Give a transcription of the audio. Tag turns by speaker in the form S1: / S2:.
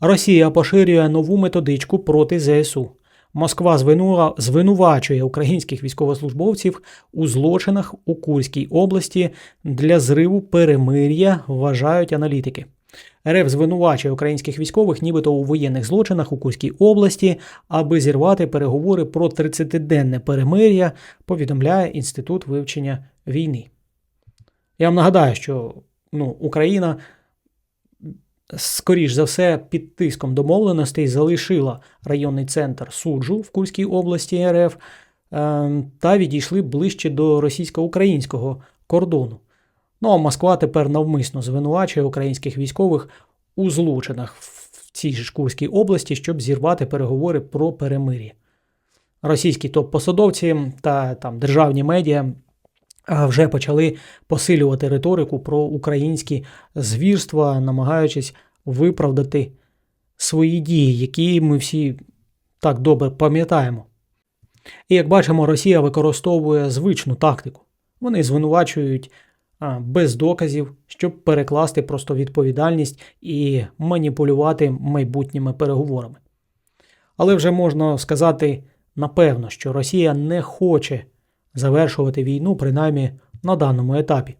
S1: Росія поширює нову методичку проти ЗСУ. Москва звинува- звинувачує українських військовослужбовців у злочинах у Курській області для зриву перемир'я, вважають аналітики. РФ звинувачує українських військових, нібито у воєнних злочинах у Курській області, аби зірвати переговори про 30-денне перемир'я, повідомляє Інститут вивчення війни. Я вам нагадаю, що ну, Україна скоріш за все, під тиском домовленостей залишила районний центр суджу в Курській області РФ е, та відійшли ближче до російсько-українського кордону. Ну а Москва тепер навмисно звинувачує українських військових у злочинах в цій ж Курській області, щоб зірвати переговори про перемир'я. Російські топ-посадовці та там державні медіа вже почали посилювати риторику про українські звірства, намагаючись виправдати свої дії, які ми всі так добре пам'ятаємо. І як бачимо, Росія використовує звичну тактику. Вони звинувачують без доказів, щоб перекласти просто відповідальність і маніпулювати майбутніми переговорами. Але вже можна сказати напевно, що Росія не хоче завершувати війну, принаймні на даному етапі.